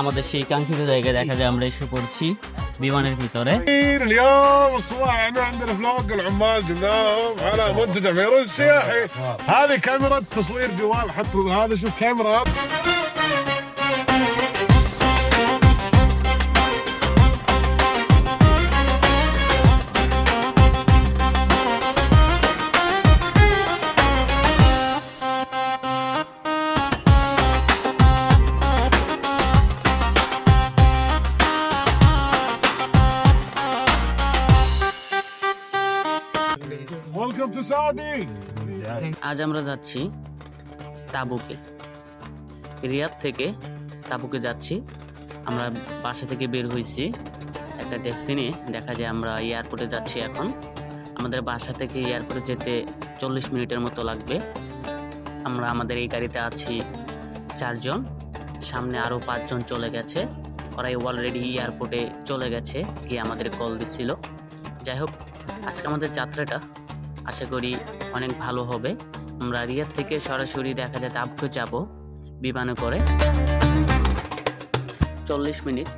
আমাদের সেই কাঙ্ক্ষিত জায়গায় দেখা যায় আমরা এসে পড়ছি বিমানের ভিতরে اليوم الصباح احنا عندنا فلوق العمال جبناهم على منتجع فيروز سياحي هذه كاميرا تصوير جوال حط هذا شوف كاميرا আজ আমরা যাচ্ছি তাবুকে। রিয়াদ থেকে তাবুকে যাচ্ছি। আমরা বাসা থেকে বের হয়েছি। একটা ট্যাক্সি নিয়ে দেখা যায় আমরা এয়ারপোর্টে যাচ্ছি এখন। আমাদের বাসা থেকে এয়ারপোর্টে যেতে চল্লিশ মিনিটের মতো লাগবে। আমরা আমাদের এই গাড়িতে আছি চারজন। সামনে আরও পাঁচজন চলে গেছে। ওরাই অলরেডি এয়ারপোর্টে চলে গেছে, গিয়ে আমাদের কল দিছিল। যাই হোক, আজকে আমাদের যাত্রাটা আশা করি অনেক ভালো হবে। আমরা রিয়াদ থেকে সরাসরি দেখা যায় তাবুকে যাব, বিমানে করে। চল্লিশ মিনিট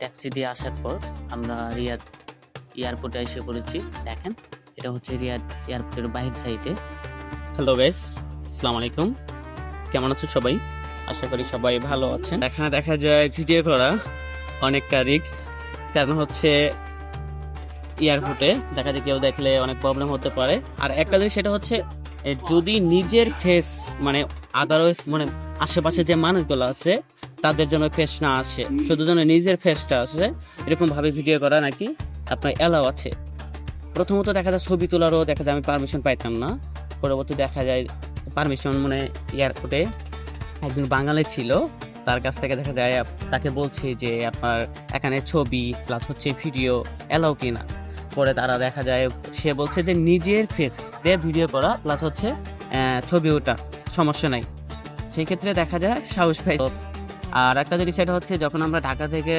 ট্যাক্সি দিয়ে আসার পর আমরা রিয়াদ এয়ারপোর্টে এসে পড়েছি। দেখেন, এটা হচ্ছে রিয়াদ এয়ারপোর্টের বাহির সাইডে হ্যালো গাইস, আসসালামু আলাইকুম। কেমন আছো সবাই? আশা করি সবাই ভালো আছেন। এখানে দেখা যায় ভিডিও করা অনেকটা রিস্ক। কারণ হচ্ছে এয়ারপোর্টে দেখা যায় কেউ দেখলে অনেক প্রবলেম হতে পারে। আর একটা জিনিস সেটা হচ্ছে যদি নিজের ফেস মানে আদারওয়াইজ মানে আশেপাশে যে মানুষগুলো আছে, তাদের জন্য ফেস না আসে, শুধু যেন নিজের ফেসটা আসে এরকম ভাবে ভিডিও করা নাকি আপনার অ্যালাও আছে? প্রথমত দেখা যায় ছবি তোলারও দেখা যায় আমি পারমিশন পাইতাম না। পরবর্তী দেখা যায় পারমিশন মানে এয়ারপোর্টে একজন বাঙালি ছিল, তার কাছ থেকে দেখা যায়, তাকে বলছি যে আপনার এখানে ছবি প্লাস হচ্ছে ভিডিও অ্যালাও কিনা। পরে তারা দেখা যায়, সে বলছে যে নিজের ফেস দিয়ে ভিডিও করা প্লাস হচ্ছে ছবি ওটা, সমস্যা নাই। সেই ক্ষেত্রে দেখা যায় সাহস পাই আর একটা জিনিস সেটা হচ্ছে, যখন আমরা ঢাকা থেকে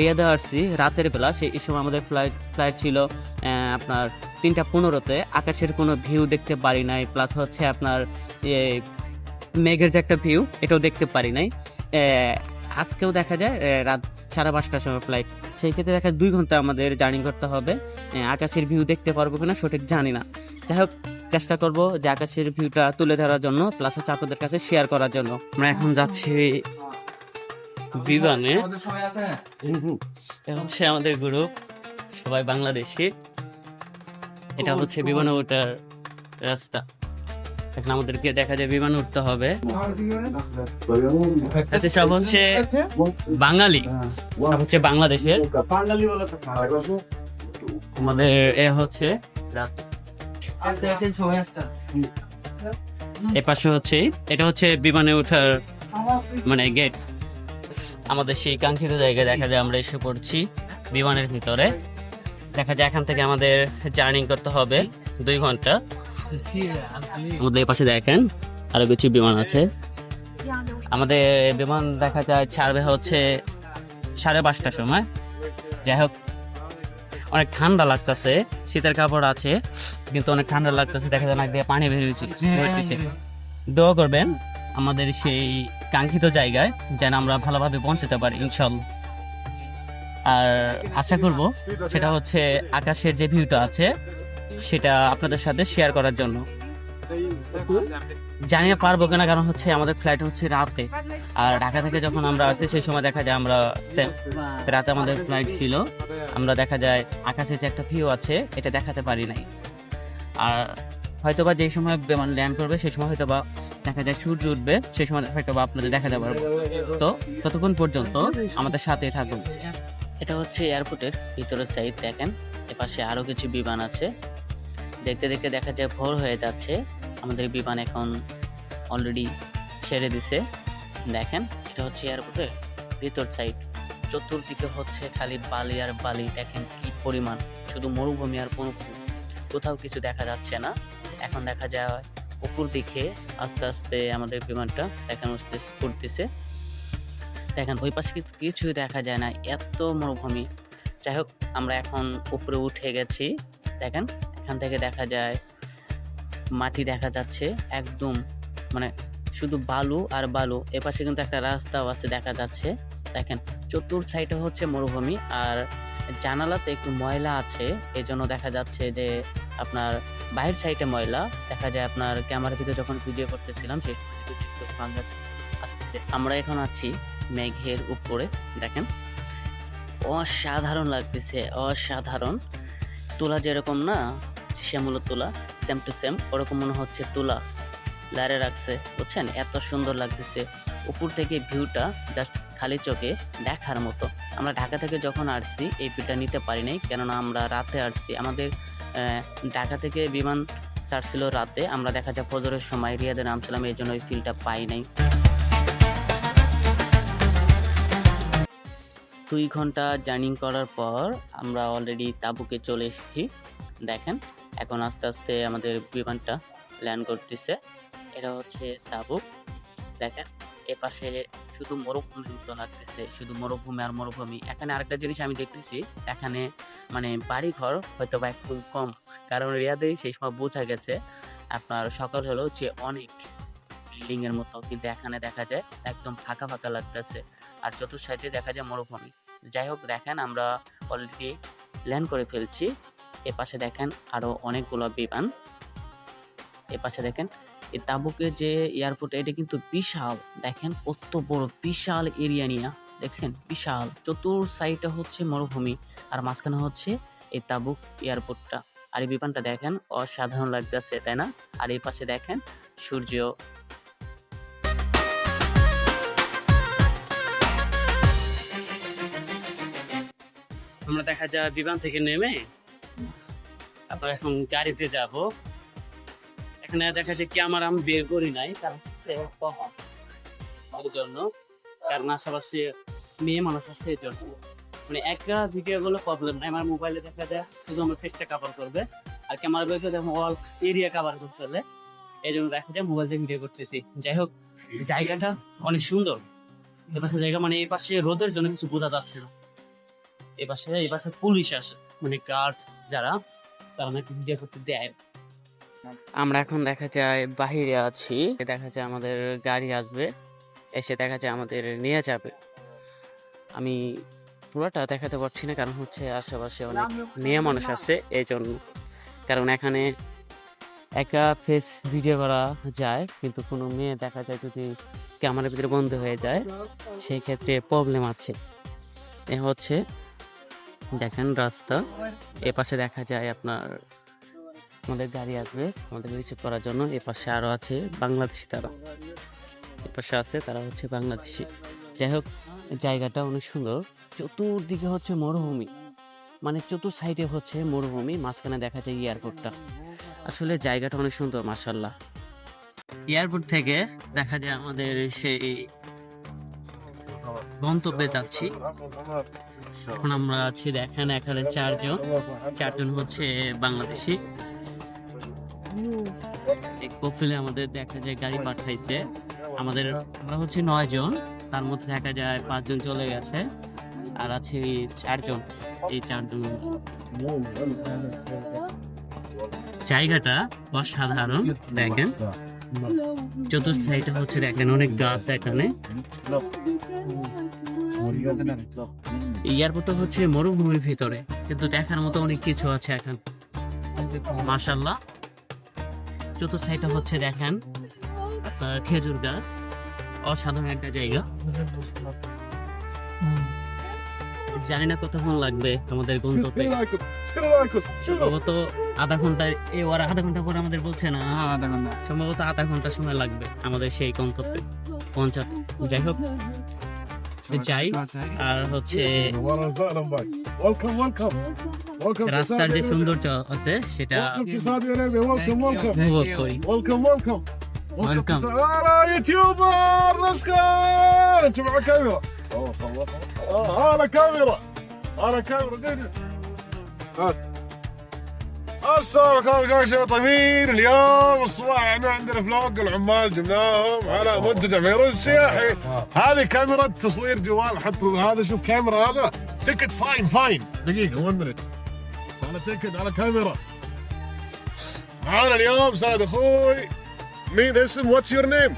রিয়াদে আসছি, রাতের বেলা সেই সময় আমাদের ফ্লাইট ফ্লাইট ছিল আপনার তিনটা পনেরোতে, আকাশের কোনো ভিউ দেখতে পারি নাই প্লাস হচ্ছে আপনার মেঘের যে একটা ভিউ এটাও দেখতে পারি নাই। আজকেও দেখা যায় রাত সাড়ে পাঁচটার সময় ফ্লাইট সেই ক্ষেত্রে দেখা দুই ঘণ্টা আমাদের জার্নি করতে হবে। আকাশের ভিউ দেখতে পারব কিনা সঠিক জানি না। যাই হোক, চেষ্টা করব যে আকাশের ভিউটা তুলে ধরার জন্য প্লাস হচ্ছে আপনাদের কাছে শেয়ার করার জন্য। আমরা এখন যাচ্ছি বিমানে। হচ্ছে আমাদের গ্রুপ সবাই বাংলাদেশি। এটা হচ্ছে বিমানে ওঠার রাস্তা। এখন আমাদেরকে দেখা যায় বিমানে উঠতে হবে। এতে সব হচ্ছে বাঙালি। সব হচ্ছে বাংলাদেশের। আমাদের এ হচ্ছে এ পাশে হচ্ছে এটা হচ্ছে বিমানে ওঠার মানে গেট আমাদের সেই কাঙ্ক্ষিত জায়গায় দেখা যায় আমরা এসে পড়ছি বিমানের ভিতরে। দেখা যায় এখান থেকে আমাদের জার্নি করতে হবে দুই ঘণ্টা। আমাদের পাশে দেখেন আরও কিছু বিমান আছে। আমাদের বিমান দেখা যায় ছাড়বে হচ্ছে সাড়ে পাঁচটার সময়। যাই হোক, অনেক ঠান্ডা লাগতেছে, শীতের কাপড় আছে, কিন্তু অনেক ঠান্ডা লাগতেছে, দেখা যায় দিয়ে পানি বেরিয়েছে বেরোতেছে দোয়া করবেন আমাদের সেই কাঙ্ক্ষিত জায়গায় যেন আমরা ভালোভাবে পৌঁছতে পারি ইনশাল্লাহ আর আশা করব সেটা হচ্ছে আকাশের যে ভিউটা আছে সেটা আপনাদের সাথে শেয়ার করার জন্য। জানি না পারব কিনা, কারণ হচ্ছে আমাদের ফ্লাইট হচ্ছে রাতে। আর ঢাকা থেকে যখন আমরা আসি, সেই সময় দেখা যায় আমরা রাতে আমাদের ফ্লাইট ছিল। আমরা দেখা যায় আকাশের যে একটা ভিউ আছে, এটা দেখাতে পারি নাই। আর হয়তোবা যেই সময় বিমান ল্যান্ড করবে, সেই সময় হয়তোবা দেখা যায় সূর্য উঠবে, সেই সময় হয়তোবা আপনাদের দেখাতে পারব। তো ততক্ষণ পর্যন্ত আমাদের সাথেই থাকুন। এটা হচ্ছে এয়ারপোর্টের ভিতরের সাইড দেখেন। এপাশে আরও কিছু বিমান আছে। দেখতে দেখতে দেখা যায় ভোর হয়ে যাচ্ছে। আমাদের বিমান এখন অলরেডি ছেড়ে দিছে। দেখেন, এটা হচ্ছে এয়ারপোর্টের ভিতর সাইড চতুর্দিকে হচ্ছে খালি বালি আর বালি। দেখেন কি পরিমাণ। শুধু মরুভূমি আর মরুভূমি কোথাও কিছু দেখা যাচ্ছে না। এখন দেখা যায় উপর দিকে আস্তে আস্তে আমাদের বিমানটা দেখানো করতেছে দেখেন, ওই পাশে কিন্তু কিছুই দেখা যায় না। এত মরুভূমি। যাই হোক, আমরা এখন উপরে উঠে গেছি। দেখেন এখান থেকে দেখা যায়, মাটি দেখা যাচ্ছে একদম মানে শুধু বালু আর বালু, এপাশে কিন্তু একটা রাস্তাও আছে দেখা যাচ্ছে। দেখেন, চতুর সাইডে হচ্ছে মরুভূমি আর জানালাতে একটু ময়লা আছে এই জন্য দেখা যাচ্ছে যে আপনার বাহির সাইডে ময়লা, দেখা যায় আপনার ক্যামেরার ভিতরে যখন ভিডিও করতেছিলাম, সেই সময় একটু ফাঙ্গাস আসতেছে। আমরা এখন আছি মেঘের উপরে, দেখেন। অসাধারণ লাগতেছে, অসাধারণ। তোলা যেরকম না শ্যামলের তুলা সেম টু সেম ওরকম মনে হচ্ছে তুলা। লারে রাখছে, বুঝছেন? এত সুন্দর লাগতেছে। উপর থেকে ভিউটা জাস্ট খালি চোখে দেখার মতো। আমরা ঢাকা থেকে যখন আসছি, এই ভিউটা নিতে পারি নাই। কেননা আমরা রাতে আসছি। আমাদের ঢাকা থেকে বিমান ছাড়ছিল রাতে। আমরা দেখা যায় ফজরের সময় রিয়াদে নামছিলাম, এই জন্য ওই ফিলটা পাই নাই। দুই ঘণ্টা জার্নিং করার পর আমরা অলরেডি তাবুকে চলে এসেছি। দেখেন এখন আস্তে আস্তে আমাদের বিমানটা ল্যান্ড করতেছে। এটা হচ্ছে তাবুক। দেখেন, এ পাশে শুধু মরুভূমির মতো লাগতেছে, শুধু মরুভূমি আর মরুভূমি। এখানে আরেকটা জিনিস আমি দেখতেছি, এখানে মানে বাড়ি ঘর হয়তো বা একটু কম, কারণ রিয়াদে সেই সময় বোঝা গেছে, আপনার সকাল হলেও যে অনেক বিল্ডিং এর মতো, কিন্তু এখানে দেখা যায় একদম ফাঁকা ফাঁকা লাগতেছে, আর চতুর সাইডে দেখা যায় মরুভূমি। যাই হোক, দেখেন আমরা অলরেডি ল্যান্ড করে ফেলছি। এ পাশে দেখেন আরও অনেকগুলো বিমান। এ পাশে দেখেন, এই তাবুকে যে এয়ারপোর্ট, এটা কিন্তু বিশাল। দেখেন, কত বড়, বিশাল এরিয়া নিয়ে। দেখছেন, বিশাল। চতুর সাইডে হচ্ছে মরুভূমি, আর মাঝখানে হচ্ছে এই তাবুক এয়ারপোর্টটা। আর এই বিমানটা দেখেন, অসাধারণ লাগতেছে, তাই না? আর এই পাশে দেখেন, সূর্য। আমরা দেখা যায় বিমান থেকে নেমে তারপর এখন গাড়িতে যাব। এখানে দেখা যায় ক্যামেরা আমি বের করি নাই, কারণ জন্য। কারণ আশেপাশে মেয়ে মানুষ আছে এই জন্য। মানে একটা ভিডিও গুলো প্রবলেম নাই। আমার মোবাইলে দেখা যায়, শুধু আমার ফেসটা কাভার করবে। আর ক্যামেরা বের দেখো অল এরিয়া কাভার করতে হবে এই জন্য দেখা যায় মোবাইল থেকে ভিডিও করতেছি। যাই হোক, জায়গাটা অনেক সুন্দর। এ পাশে জায়গা মানে এই পাশে রোদের জন্য কিছু বোঝা যাচ্ছে না। এই পাশে এই পাশে পুলিশ আছে। মানে গার্ড যারা। ভিডিও করতে দেয়। আমরা এখন দেখা যায় বাহিরে আছি দেখা যায় আমাদের গাড়ি আসবে এসে দেখা যায় আমাদের নিয়ে যাবে। আমি পুরোটা দেখাতে পারছি না কারণ হচ্ছে আশেপাশে অনেক মেয়ে মানুষ আছে এই জন্য কারণ এখানে একা ফেস ভিডিও করা যায় কিন্তু কোনো মেয়ে দেখা যায় যদি ক্যামেরার ভিতরে বন্ধ হয়ে যায় সেই ক্ষেত্রে প্রবলেম আছে। এ হচ্ছে দেখেন রাস্তা। এ পাশে দেখা যায় আপনার আমাদের গাড়ি আসবে, আমাদের রিসিভ করার জন্য। এ পাশে আরও আছে বাংলাদেশি তারা। এ পাশে আছে তারা হচ্ছে বাংলাদেশি। যাই হোক, জায়গাটা অনেক সুন্দর। চতুর্দিকে হচ্ছে মরুভূমি। মানে চতুর সাইডে হচ্ছে মরুভূমি, মাঝখানে দেখা যায় এয়ারপোর্টটা আসলে জায়গাটা অনেক সুন্দর মার্শাল্লাহ এয়ারপোর্ট থেকে দেখা যায় আমাদের সেই গন্তব্যে যাচ্ছি। এখন আমরা আছি, দেখেন এখানে চারজন। চারজন হচ্ছে বাংলাদেশি। কপিলে আমাদের দেখা যায় গাড়ি পাঠাইছে। আমাদের আমরা হচ্ছে নয় জন তার মধ্যে দেখা যায় পাঁচজন চলে গেছে, আর আছে চারজন। এই চারজন। জায়গাটা অসাধারণ, দেখেন। চতুর্থ সাইডে হচ্ছে দেখেন অনেক গাছ এখানে। এয়ারপোর্ট হচ্ছে মরুভূমির ভিতরে, কিন্তু দেখার মতো অনেক কিছু আছে এখন। মাশাল্লাহ চতুর্থ সাইডে হচ্ছে দেখেন খেজুর গাছ। অসাধারণ একটা জায়গা। জানি না কতক্ষণ লাগবে আমাদের গন্তব্যে। সম্ভবত আধা ঘণ্টা এ ওর আধা ঘণ্টা পরে আমাদের বলছে না। আধা ঘণ্টা। সম্ভবত আধা ঘণ্টা সময় লাগবে আমাদের সেই গন্তব্যে পৌঁছাতে। যাই হোক যাই। আর হচ্ছে রাস্তার যে সৌন্দর্য আছে সেটা উপভোগ করি। ويلكم. يوتيوبر ليتس جو انت مع كاميرا. أوه صور هلا كاميرا. هلا كاميرا هات. السلام عليكم يا شباب طيبين اليوم الصباح إحنا عندنا فلوق العمال جبناهم على منتجع فيروز سياحي هذه كاميرا تصوير جوال. حط هذا شوف كاميرا هذا. تكت فاين فاين. دقيقة 1 مينت هذا تكت على كاميرا. معانا اليوم سند أخوي. Me this and what's your name?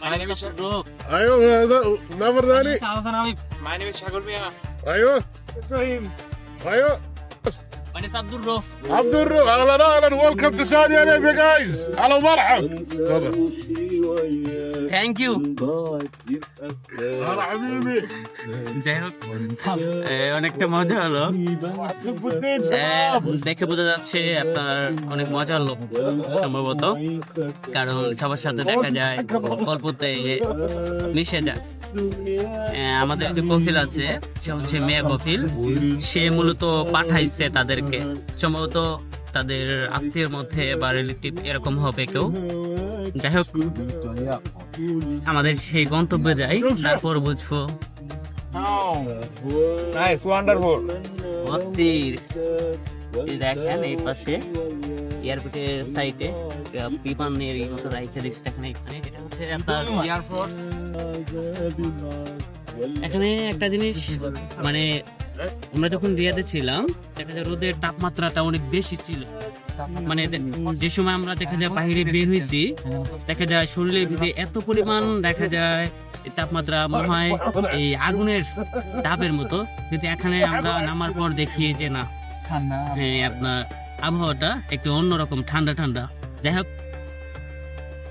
My name is Shagrub. Ayo, uh, uh, Navardani. My name is Shagul Mia. Ayo. Ibrahim. Ayo. My name's Abdul Roof. Abdul Roof. Ahlan ahlan. Welcome to Saudi Arabia, guys. Hello, marhab. Thank you. অনেকটা মজা হলো দেখে বোঝা যাচ্ছে আপনার অনেক মজা হলো সম্ভবত কারণ সবার সাথে দেখা যায় অল্পতে মিশে যায় আমাদের যে কফিল আছে সে হচ্ছে মেয়ে কফিল। সে মূলত পাঠাইছে তাদেরকে। সম্ভবত তাদের আত্মীয়ের মধ্যে বা রিলেটিভ এরকম হবে কেউ। যাই হোক আমাদের সেই গন্তব্যে যাই তারপর বুঝব। Nice, wonderful. অস্থির। দেখেন এই পাশে এয়ারপোর্টের সাইডে বিমানের মতো রাইখে দিচ্ছে দেখেন এখানে এটা হচ্ছে আপনার Force. এখানে একটা জিনিস মানে আমরা যখন রিয়াদে ছিলাম দেখা যায় রোদের তাপমাত্রাটা অনেক বেশি ছিল। মানে যে সময় আমরা দেখা যায় বাইরে বের হয়েছি দেখা যায় শরীরের ভিতরে এত পরিমাণ দেখা যায় তাপমাত্রা মনে হয় এই আগুনের তাপের মতো। কিন্তু এখানে আমরা নামার পর দেখি যে না হ্যাঁ আপনার আবহাওয়াটা একটু অন্যরকম ঠান্ডা ঠান্ডা। যাই হোক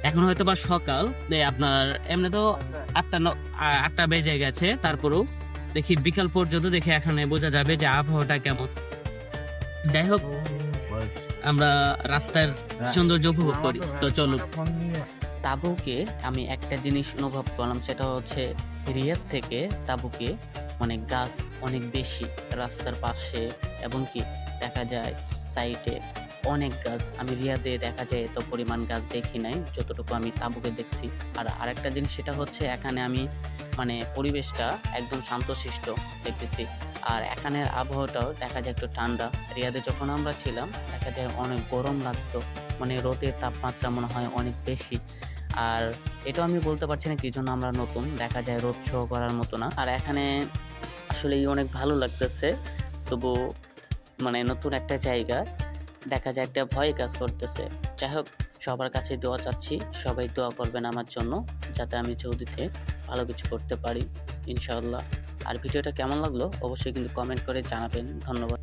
এখন হয়তো বা সকাল আপনার এমনি তো আটটা ন- আটটা বেজে গেছে তারপরেও দেখি বিকাল পর্যন্ত দেখে এখানে বোঝা যাবে যে আবহাওয়াটা কেমন। যাই হোক আমরা রাস্তার সৌন্দর্য উপভোগ করি তো চলো তাবুকে আমি একটা জিনিস অনুভব করলাম সেটা হচ্ছে রিয়াদ থেকে তাবুকে অনেক গাছ অনেক বেশি রাস্তার পাশে এবং কি দেখা যায় সাইডে অনেক গাছ আমি রিয়াদে দেখা যায় এত পরিমাণ গাছ দেখি নাই, যতটুকু আমি তাবুকে দেখছি। আর আরেকটা জিনিস, সেটা হচ্ছে এখানে আমি মানে পরিবেশটা একদম শান্তশিষ্ট দেখতেছি। আর এখানের আবহাওয়াটাও দেখা যায় একটু ঠান্ডা। রিয়াদে যখন আমরা ছিলাম, দেখা যায় অনেক গরম লাগতো মানে রোদের তাপমাত্রা মনে হয় অনেক বেশি। আর এটাও আমি বলতে পারছি না কি জন্য আমরা নতুন, দেখা যায় রোদ শো করার মতো না। আর এখানে আসলেই অনেক ভালো লাগতেছে। তবু মানে নতুন একটা জায়গা দেখা যায় একটা ভয় কাজ করতেছে। যাই হোক সবার কাছে দোয়া চাচ্ছি, সবাই দোয়া করবেন আমার জন্য, যাতে আমি সৌদিতে ভালো কিছু করতে পারি, ইনশাআল্লাহ। আর ভিডিওটা কেমন লাগল, অবশ্যই কিন্তু কমেন্ট করে জানাবেন। ধন্যবাদ।